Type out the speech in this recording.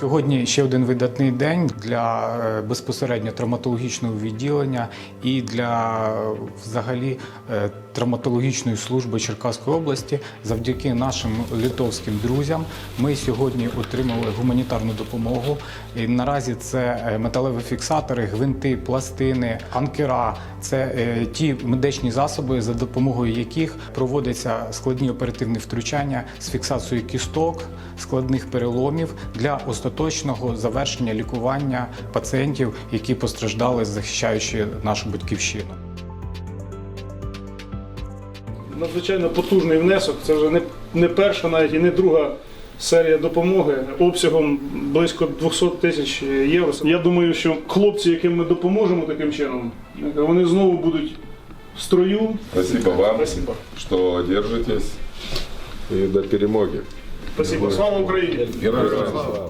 Сьогодні ще один видатний день для е, безпосередньо травматологічного відділення і для е, взагалі е, травматологічної служби Черкаської області. Завдяки нашим литовським друзям ми сьогодні отримали гуманітарну допомогу. І наразі це металеві фіксатори, гвинти, пластини, анкера. Це ті медичні засоби, за допомогою яких проводяться складні оперативні втручання з фіксацією кісток, складних переломів для остаточного завершення лікування пацієнтів, які постраждали, захищаючи нашу батьківщину. Надзвичайно потужний внесок. Це вже не, не перша, навіть і не друга серія допомоги обсягом близько 200 тисяч євро. Я думаю, що хлопці, яким ми допоможемо таким чином, вони знову будуть в строю. Спасибо вам, Спасибо. что держитесь. І до перемоги. Спасибо. Слава Україні! Героям Слава.